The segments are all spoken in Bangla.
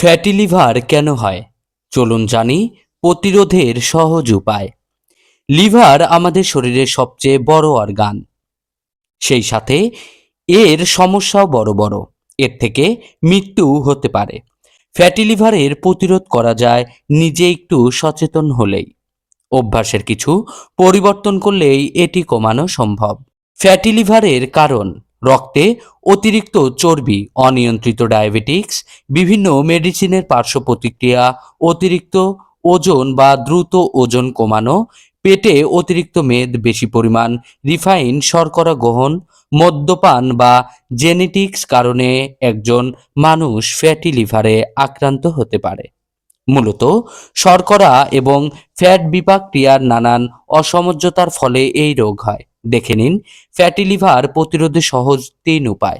ফ্যাটি লিভার কেন হয়? চলুন জানি প্রতিরোধের সহজ উপায়। লিভার আমাদের শরীরের সবচেয়ে বড় অর্গান। সেই সাথে এর সমস্যাও বড় বড়। এর থেকে মৃত্যু হতে পারে। ফ্যাটি লিভারের প্রতিরোধ করা যায় নিজে একটু সচেতন হলেই। অভ্যাসের কিছু পরিবর্তন করলেই এটি কমানো সম্ভব। ফ্যাটি লিভারের কারণ রক্তে অতিরিক্ত চর্বি, অনিয়ন্ত্রিত ডায়াবেটিক্স, বিভিন্ন মেডিসিনের পার্শ্ব প্রতিক্রিয়া, অতিরিক্ত ওজন বা দ্রুত ওজন কমানো, পেটে অতিরিক্ত মেদ বেশি পরিমাণ, রিফাইন, শর্করা গ্রহণ, মদ্যপান বা জেনেটিক্স কারণে একজন মানুষ ফ্যাটি লিভারে আক্রান্ত হতে পারে। মূলত, শর্করা এবং ফ্যাট বিপাক ক্রিয়ার নানান অসমঞ্জতার ফলে এই রোগ হয়। দেখে নিন। ফ্যাটি লিভার প্রতিরোধে সহজ তিন উপায়।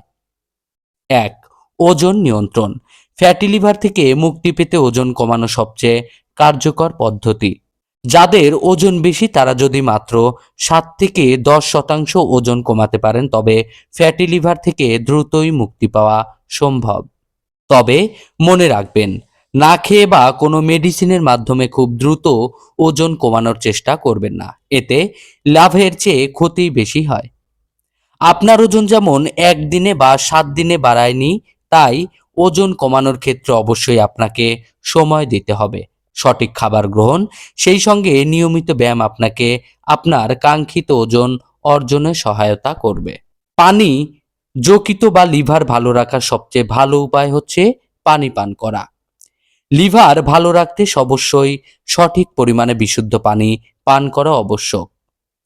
এক, ওজন নিয়ন্ত্রণ। ফ্যাটি লিভার থেকে মুক্তি পেতে ওজন কমানো সবচেয়ে কার্যকর পদ্ধতি। যাদের ওজন বেশি, তারা যদি মাত্র সাত থেকে দশ শতাংশ ওজন কমাতে পারেন, তবে ফ্যাটি লিভার থেকে দ্রুতই মুক্তি পাওয়া সম্ভব। তবে মনে রাখবেন না খেয়ে বা কোনো মেডিসিনের মাধ্যমে খুব দ্রুত ওজন কমানোর চেষ্টা করবেন না। এতে লাভের চেয়ে ক্ষতি বেশি হয়। আপনার ওজন যেমন একদিনে বা সাত দিনে বাড়ায়নি, তাই ওজন কমানোর ক্ষেত্রে অবশ্যই আপনাকে সময় দিতে হবে। সঠিক খাবার গ্রহণ, সেই সঙ্গে নিয়মিত ব্যায়াম আপনাকে আপনার কাঙ্ক্ষিত ওজন অর্জনে সহায়তা করবে। পানি যকৃত বা লিভার ভালো রাখার সবচেয়ে ভালো উপায় হচ্ছে পানি পান করা। লিভার ভালো রাখতে অবশ্যই সঠিক পরিমাণে বিশুদ্ধ পানি পান করা আবশ্যক।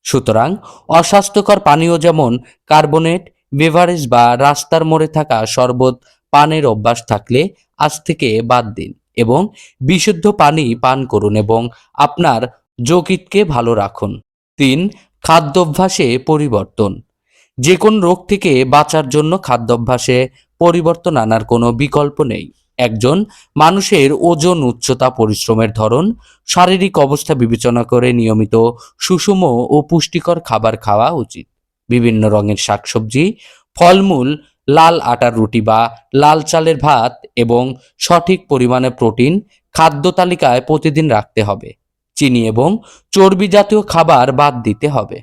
সুতরাং অস্বাস্থ্যকর পানীয় যেমন কার্বনেট, বেভারেজ বা রাস্তার মোড়ে থাকা শরবত পানের অভ্যাস থাকলে আজ থেকে বাদ দিন এবং বিশুদ্ধ পানি পান করুন এবং আপনার যকৃতকে ভালো রাখুন। তিন, খাদ্যাভ্যাসে পরিবর্তন। যে কোন রোগ থেকে বাঁচার জন্য খাদ্যাভ্যাসে পরিবর্তন আনার কোনো বিকল্প নেই। একজন মানুষের ওজন উচ্চতা পরিশ্রমের ধরন, শারীরিক অবস্থা বিবেচনা করে নিয়মিত সুষম ও পুষ্টিকর খাবার খাওয়া উচিত। বিভিন্ন রঙের শাকসবজি, ফলমূল, লাল আটার রুটি বা লাল চালের ভাত এবং সঠিক পরিমাণে প্রোটিন খাদ্য তালিকায় প্রতিদিন রাখতে হবে। চিনি এবং চর্বি জাতীয় খাবার বাদ দিতে হবে।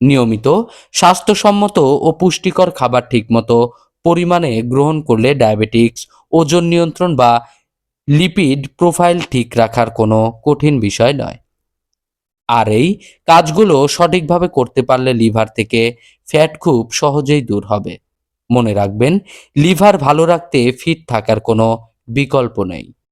নিয়মিত স্বাস্থ্যসম্মত ও পুষ্টিকর খাবার ঠিকমতো পরিমাণে গ্রহণ করলে ডায়াবেটিক্স, ওজন নিয়ন্ত্রণ বা লিপিড প্রোফাইল ঠিক রাখার কোনো কঠিন বিষয় নয়। আর এই কাজগুলো সঠিকভাবে করতে পারলে লিভার থেকে ফ্যাট খুব সহজেই দূর হবে। মনে রাখবেন, লিভার ভালো রাখতে ফিট থাকার কোনো বিকল্প নেই।